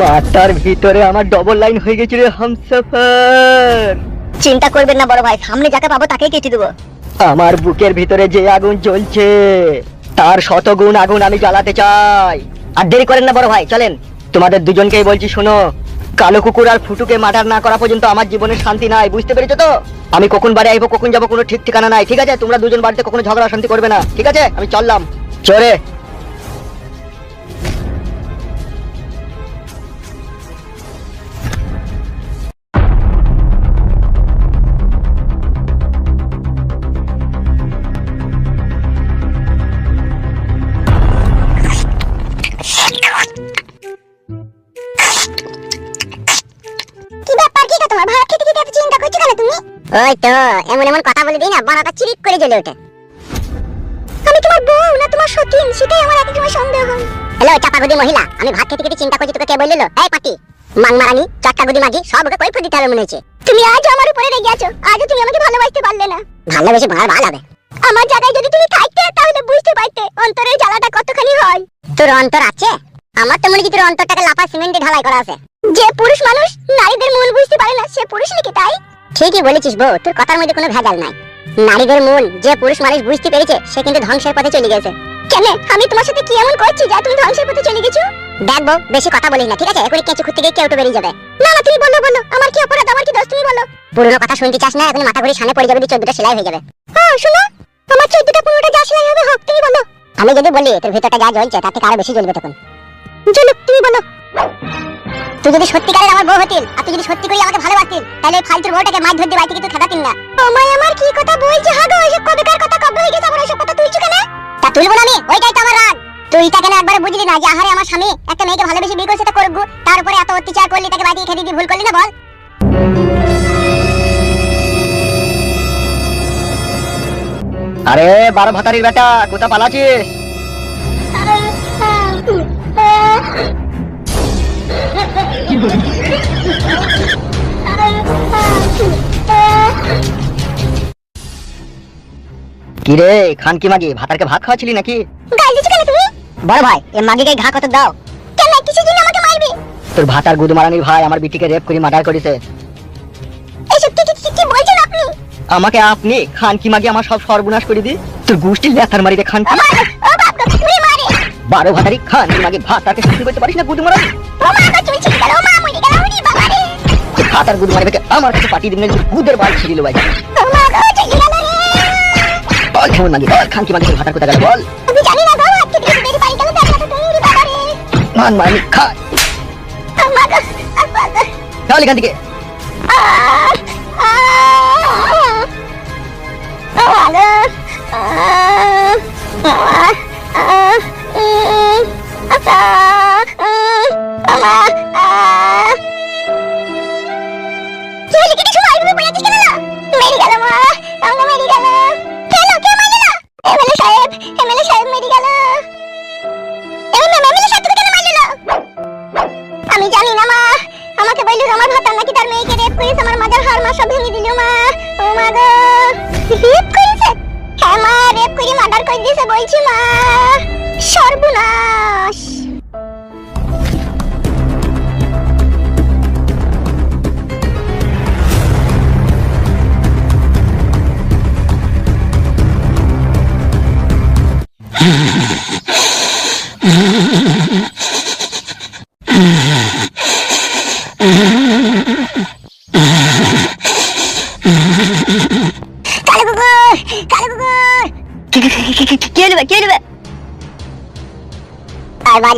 মাথার ভিতরে আমার ডবল লাইন হয়ে গেছিল হামসাফার। চিন্তা করবেন না বড় ভাই সামনে যাকে পাবো তাকেই কেটে দেবো। আমার বুকের ভিতরে যে আগুন জ্বলছে তার শতগুণ আগুন আমি জ্বালাতে চাই। আর দেরি করেন না বড় ভাই চলেন। তোমাদের দুজনকেই বলছি শোনো। কালো কুকুর আর ফুটুকে মার্ডার না করা পর্যন্ত আমার জীবনে শান্তি নাই বুঝতে পেরেছ তো? আমি কখন বাড়ি আইবো কখন যাব কোনো ঠিক ঠিকানা নাই ঠিক আছে? তোমরা দুজন বাড়িতে কখনো ঝগড়া শান্তি করবে না ঠিক আছে? আমি চললাম। চরে! ওই তো এমন এমন কথা বলে দিই না বানাটা চিরিক করে জ্বলে ওঠে। আমি তোমার বউ না তোমার সতীন সেটাই আমার এক সময় সন্দেহ হয়। হ্যালো চাপাগুদি মহিলা আমি ভাত খেতে খেতে চিন্তা করছি তোকে কে বলল এই পাটি মাংমারানি সব ওকে মনে হচ্ছে? তুমি আজ আমার উপরে রেগে আছো আজও তুমি আমাকে ভালোবাসতে পারলে না। ভালোবেসে ভালো ভালো হবে। আমার জায়গায় যদি তুমি থাকতে তাহলে বুঝতে পারতে অন্তরের জ্বালাটা কতখানি হয়। তোর অন্তর আছে? আমার তো মনে হয় তোর অন্তরটাকে লাফা সিমেন্টে ঢালাই করা আছে। যে পুরুষ মানুষ নারীদের মন বুঝতে পারে না সে পুরুষ নাকি তাই? ঠিকই বলেছিস বউ, তোর কথার মধ্যে কোনো ভেজাল নাই। নারীদের মন, যে পুরুষ মানুষ বুঝতে পেরেছে, সে কিন্তু ধ্বংসের পথে চলে গেছে। কেন, আমি তোমার সাথে কি এমন করছি যা তুমি ধ্বংসের পথে চলে গেছো? দেখ বউ, বেশি কথা বলিস না, ঠিক আছে? এখনই কেঁচু খুঁজতে গিয়ে কেউ বেরিয়ে যাবে। না না, তুমি বলো বলো, আমার কি অপরাধ, আমার কি দোষ, তুমি বলো। পুরনো কথা শুনতে চাস না এখন মাথা ঘুরে সামনে পড়ে যাবে চোদ্দটা সেলাই হয়ে যাবে। হ্যাঁ শোনো, আমার চোদ্দটা পনেরোটা যা সেলাই হবে, হোক, তুমি বলো। আমি যদি বলি, তোর ভিতরটা যা জ্বলছে তার থেকে আরও বেশি জ্বলবে তখন। চলো, তুমি বলো। তুই যদি সত্যিকারের আমার বউ হতিল আর তুই যদি সত্যি করে আমাকে ভালোবাসতিল তাহলে এই ফালতুর বউটাকে মাছ ধরতে বাড়ি থেকে তুই না। তোমায় আমার কি কথা বলছে? হাগো ওইসব কবেকার কথা? কবে হয়ে গেছে আমার ওইসব কথা তুলছো কেন? তা তুলবো না আমি ওইটাই তো আমার রাগ। তুই তা কেন একবার বুঝলি না যে আহারে আমার স্বামী একটা মেয়েকে ভালোবেসে বিয়ে করছে তা করব তারপরে এত অত্যাচার করলি তাকে বাড়ি থেকে খেতে দিয়ে ভুল করলি না বল। আরে বারো ভাতারির বেটা কোথা পালাছিস কি রে খান কি মাগি ভাতারকে ভাত খাওয়াছিলি নাকি? গাল দিছো কেন তুমি? বড় ভাই এ মাগিকে ঘা কত দাও। কেন কিছু দিন আমাকে মারবে? তোর ভাতার গুদমারানির ভাই আমার বিটিকে রেপ করে মার্ডার করেছে। এইসব কি কি- কি বলছেন আপনি? আমাকে আপনি খান কি মাগি আমার সব সর্বনাশ করে দি তোর গোষ্ঠীর লেথার মারিতে খান কি বারো ভাতারি খান কি মাগি ভাতারকে শান্তি করতে পারিস না গুদমারানি ও মা গো তুমি ছিড়ে গেল ও মা মরে গেল ওরে বাবা রে ভাতার গুদমারি বেকে আমার কাছে পাঠিয়ে দিন গুদের বাল ছিড়িল ভাই বল কেমন বল খান কি মাগি তোর ভাতার কোথা গেল বল বাড়ি মান থেকে মেরে গেল মা আমাকে মেরে গেল।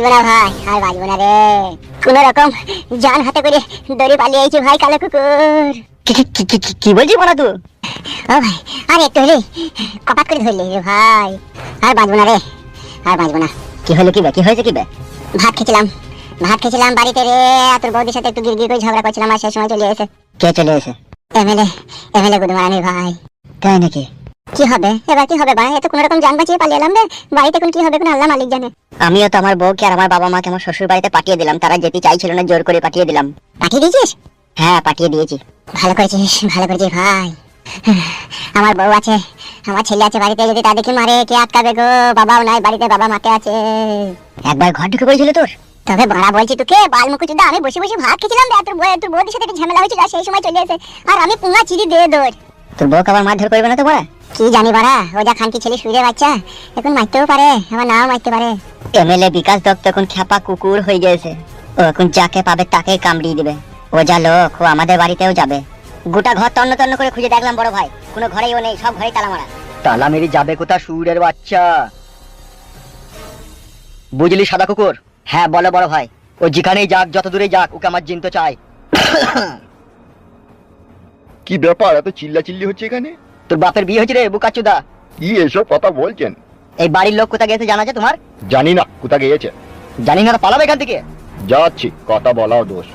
আর না ভাই আর বাজবো না রে। কোন রকম জান হাতে করে দড়ি পালিয়ে আইছি ভাই কালো কুকুর। কি বলছিস বলা তুই ও ভাই আর একটু হলে কপাত করে ধরলি রে ভাই। আর বাজবো না রে আর বাজবো না কি হলো কি বে কি হয়েছে কি বে ভাত খেয়েছিলাম ভাত খেয়েছিলাম বাড়িতে রে। তোর বৌদির সাথে একটু গিরগির করে ঝগড়া করছিলাম আর সেই সময় চলে এসে। কে চলে এসে? এমএলএ এমএলএ গুদমারানি ভাই। তাই নাকি? কি হবে? এবার কি হবে ভাই? এত কোনো রকম জান বাঁচিয়ে পালিয়ে এলাম রে। বাড়িতে এখন কি হবে কোন আল্লাহ মালিক জানে? আমিও তো আমার বউকে আর আমার বাবা মাকে আমার শ্বশুর বাড়িতে পাঠিয়ে দিলাম। তারা যেতে চাইছিল না জোর করে পাঠিয়ে দিলাম। পাঠিয়ে দিয়েছিস? হ্যাঁ পাঠিয়ে দিয়েছি। ভালো করেছিস ভালো করেছিস ভাই। আমার বউ আছে আমার ছেলে আছে বাড়িতে যদি তা দেখি মারে কে আটকাবে গো? বাবাও নাই বাড়িতে বাবা মাকে আছে। একবার ঘর ঢুকে পড়েছিল তোর? তবে বাড়া বলছি তোকে বালমুখু চুদা আমি বসে বসে ভাত খেছিলাম রে, তোর বউ তোর বউদের সাথে ঝামেলা হয়েছিল আর সেই সময় চলে এসে আর আমি পুঙ্গা চিড়ি দিয়ে দৌড়। তোর বউকে আবার মারধর করবে না তো বড়া? কি জানি বাড়া ও যা খানকি ছেলে শুয়ে বাচ্চা এখন মারতেও পারে আবার নাও মারতে পারে। এমএলএ বিকাশ দত্ত এখন খ্যাপা কুকুর হয়ে গেছে। ও এখন যাকে পাবে তাকেই কামড়িয়ে দিবে। ও যা লোক ও আমাদের বাড়িতেও যাবে। গোটা ঘর তন্ন তন্ন করে খুঁজে দেখলাম বড় ভাই। কোনো ঘরেই ও নেই সব ঘরেই তালা মারা। তালা মেরি যাবে কোথা সুরের বাচ্চা? বুঝলি সাদা কুকুর? হ্যাঁ বলো বড় ভাই। ও যেখানেই যাক যত দূরে যাক ওকে আমার জিনতে চাই কি ব্যাপার? এত চিল্লা চিল্লি হচ্ছে এখানে? তোর বাপের বিয়ে হয়েছে রে বুকাচুদা। কি এসব কথা বলছেন? এই বাড়ির লোক কোথা গেছে জানা আছে তোমার? জানি না কোথা গিয়েছে। জানি না তো পালাবে এখান থেকে? যাচ্ছি কথা বলাও দোষ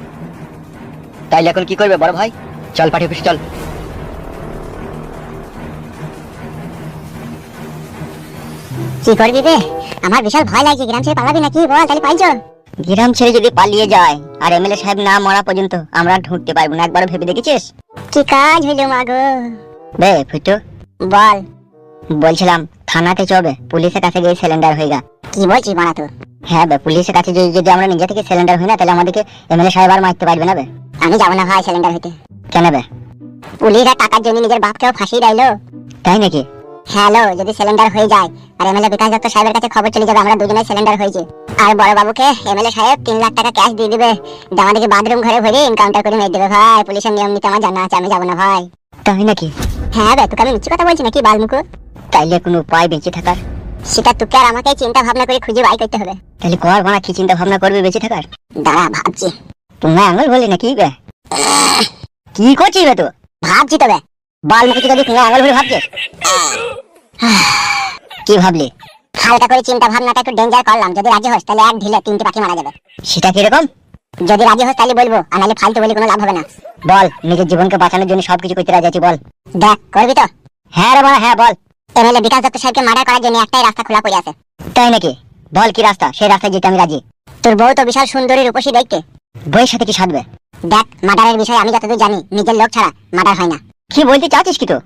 তাইলে এখন কি করবে বড় ভাই? চল পাঠিয়ে অফিসে চল। কি করবি রে? আমার বিশাল ভয় লাগছে গ্রাম ছেড়ে পালাবি নাকি? বল তাহলে পাইছো গ্রাম ছেড়ে যদি পালিয়ে যায় আর এমএলএ সাহেব না মরা পর্যন্ত আমরা ঢুকতে পারব না একবার ভেবে দেখেছিস? কি কাজ হইল মাগো বে ফুটু। বল। বলছিলাম থানাতে চবে পুলিশের কাছে গিয়ে সিলিন্ডার হয়ে গা কি বলছিস বানা তো হ্যাঁ বে পুলিশের কাছে যদি যদি আমরা নিজে থেকে সিলিন্ডার হই না তাহলে আমাদেরকে এমএলএ সাহেব আর মারতে পারবে না বে। আমি যাব না ভাই সিলিন্ডার হইতে। কেন বে? পুলিশরা টাকার জন্য নিজের বাপকেও ফাঁসিয়ে দিলো তাই নাকি? হ্যালো যদি সিলিন্ডার হয়ে যায় আর এমএলএ বিকাশ দত্ত সাহেবের কাছে খবর চলে যাবে আমরা দুজনে সিলিন্ডার হয়েছে। আর বড় বাবুকে এমএলএ সাহেব তিন লাখ টাকা ক্যাশ দিয়ে দিবে। আমাদেরকে বাথরুম ঘরে ভরে এনকাউন্টার করে মেরে দেবে ভাই পুলিশের নিয়ম নীতি আমার জানা আছে আমি যাব না ভাই। তাই নাকি? হ্যাঁ বে তোকে আমি মিথ্যে কথা বলছি নাকি বালমুকু? তাইলে কোনো উপায় বেঁচে থাকার? সেটা তোকে আর আমাকে চিন্তা ভাবনা করে খুঁজে বাই করতে হবে। তাহলে কর বানা কি চিন্তা ভাবনা করবে বেঁচে থাকার? দাঁড়া ভাবছি। তুমি আঙুল বলি না কি বে কি করছিস বে তো ভাবছি তবে। বাল যদি তুমি আঙুল ভরে ভাবছিস কি ভাবলি? হালকা করে চিন্তা ভাবনাটা একটু ডেঞ্জার করলাম। যদি রাজি হোস তাহলে এক ঢিলে তিনটে পাখি মারা যাবে। সেটা কীরকম? যদি রাজি হোস তাহলে বলব আর নাহলে ফালতু বলে কোনো লাভ হবে না। বল নিজের জীবনকে বাঁচানোর জন্য সবকিছু করতে রাজি আছি বল। দেখ করবি তো? হ্যাঁ রে বাবা হ্যাঁ বল। এমএলএ বিকাশ দত্ত সাহেবকে মার্ডার করার জন্য একটাই রাস্তা খোলা পড়ে আছে। তাই নাকি? বল কি রাস্তা সেই রাস্তায় যেতে আমি রাজি। তোর বউ তো বিশাল সুন্দরী রূপসী দেখতে। বইয়ের সাথে কি সাধবে? দেখ মার্ডারের বিষয়ে আমি যতদূর জানি নিজের লোক ছাড়া মার্ডার হয় না। কি বলতে চাচ্ছিস কি তো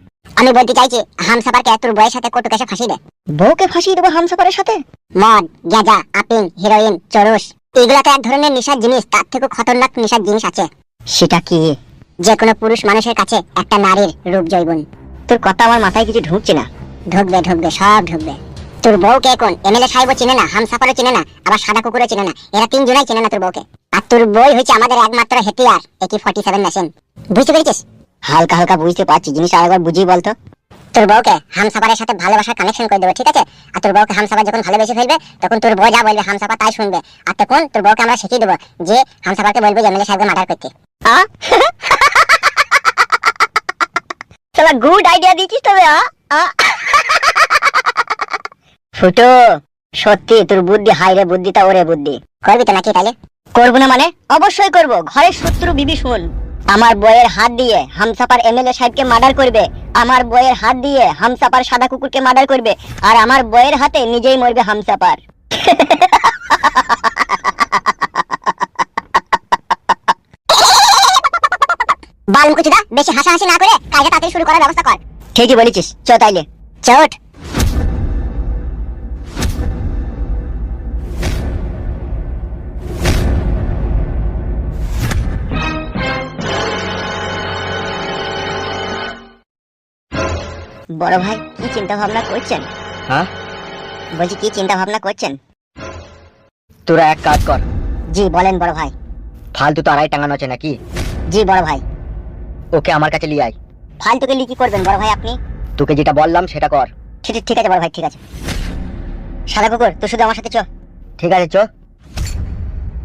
আমি বলতে চাইছি হামসাফারকে তোর বউয়ের সাথে কটু কেসে ফাঁসি দে। বউকে ফাঁসিয়ে দেবো হামসাফারের সাথে? মদ গাঁজা আপিং হিরোইন চরুস এগুলো তো এক ধরনের নেশার জিনিস তার থেকে খতরনাক নেশার জিনিস আছে। সেটা কি? যে কোনো পুরুষ মানুষের কাছে একটা নারীর রূপ জৈবন। তোর কথা আমার মাথায় কিছু ঢুকছে না। ঢুকবে ঢুকবে সব ঢুকবে। তোর বউকে কোন? এমএলএ সাহেবও চিনে না হামসাফারও চিনে না আবার সাদা কুকুরও চিনে না। এরা তিনজনাই চিনে না তোর বউকে। আর তোর বই হচ্ছে আমাদের একমাত্র হেতিয়ার একি ফর্টি সেভেন মেশিন বুঝতে পেরেছিস? হালকা হালকা বুঝতে পারছি জিনিসটা আরেকবার বুঝিয়ে বলতো। তোর বউকে হামসাফারের সাথে ভালোবাসার কানেকশন করে দেবো, ঠিক আছে? আর তোর বউকে হামসাফার যখন ভালোবেসে ফেলবে, তখন তোর বউ যা বলবে হামসাফার তাই শুনবে। আর তখন তোর বউকে আমরা শিখিয়ে দেবো যে হামসাফারকে বলব এমএলএ সাহেবকে মার্ডার করতে। চলা গুড আইডিয়া দিচ্ছিস তবে ফুটো, সত্যি তোর বুদ্ধি হাই রে বুদ্ধিটা, ওরে বুদ্ধি। করবি তো নাকি তাহলে করব না মানে? অবশ্যই করব। ঘরের শত্রু শুন আমার বইয়ের হাত দিয়ে হামসাপার এমএলএ সাহেবকে মার্ডার করবে। আমার বইয়ের হাত দিয়ে হামসাপার সাদা কুকুরকে মার্ডার করবে। আর আমার বইয়ের হাতে নিজেই মরবে হামসাপার বালমুকুচিদা বেশি হাসাহাসি না করে কাজটা তাড়াতাড়ি শুরু করার ব্যবস্থা কর। ঠিকই বলেছিস চ তাইলে। চোট। বড় ভাই কি চিন্তা ভাবনা করছেন? হ্যাঁ? বলছি কি চিন্তা ভাবনা করছেন? তোরা এক কাজ কর। জি বলেন বড় ভাই। ফালতু তো আড়াই টাঙানো আছে নাকি? জি বড় ভাই। ওকে আমার কাছে আয়। ফালতুকে লিখি করবেন বড় ভাই আপনি? তোকে যেটা বললাম সেটা কর। ঠিক ঠিক আছে বড় ভাই ঠিক আছে। সাদা কুকুর তুই শুধু আমার সাথে চ। ঠিক আছে চ।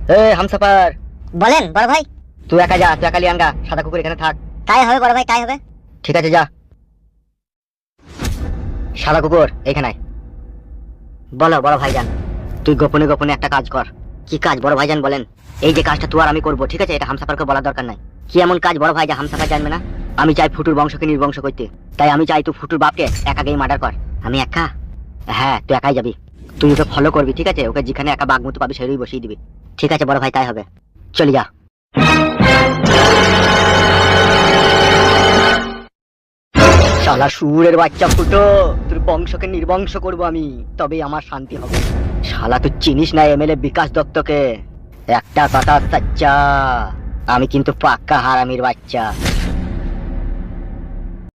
এ হামসাফার। বলেন বড় ভাই। তুই একা যা তুই একা লিয়ে আনগা। সাদা কুকুর এখানে থাক। তাই হবে বড় ভাই তাই হবে। ঠিক আছে যা। সাদা কুকুর, এখানে বলো, বড় ভাইজান, তুই গোপনে গোপনে একটা কাজ কর। কি কাজ, বড় ভাইজান বলেন? এই যে কাজটা তুই আর আমি করব, ঠিক আছে? এটা হামসাফারকে বলার দরকার নাই। কি এমন কাজ, বড় ভাই, যা হামসাফার জানবে না? আমি চাই ফুটুর বংশকে নির্বংশ করতে। তাই আমি চাই তুই ফুটুর বাপকে একাকেই মার্ডার কর। আমি একা? হ্যাঁ তুই একাই যাবি। তুই ওকে ফলো করবি, ঠিক আছে? ওকে যেখানে একা বাঘ মতো পাবি সেটাই বসিয়ে দিবি। ঠিক আছে, বড় ভাই, তাই হবে। চলে যা। শালা সুরের বাচ্চা ফুটো। তোর বংশকে নির্বংশ করব আমি, তবেই আমার শান্তি হবে। শালা, তুই চিনিস না এমএলএ বিকাশ দত্তকে? একটা কথা সাচ্চা, আমি কিন্তু পাক্কা হারামির বাচ্চা।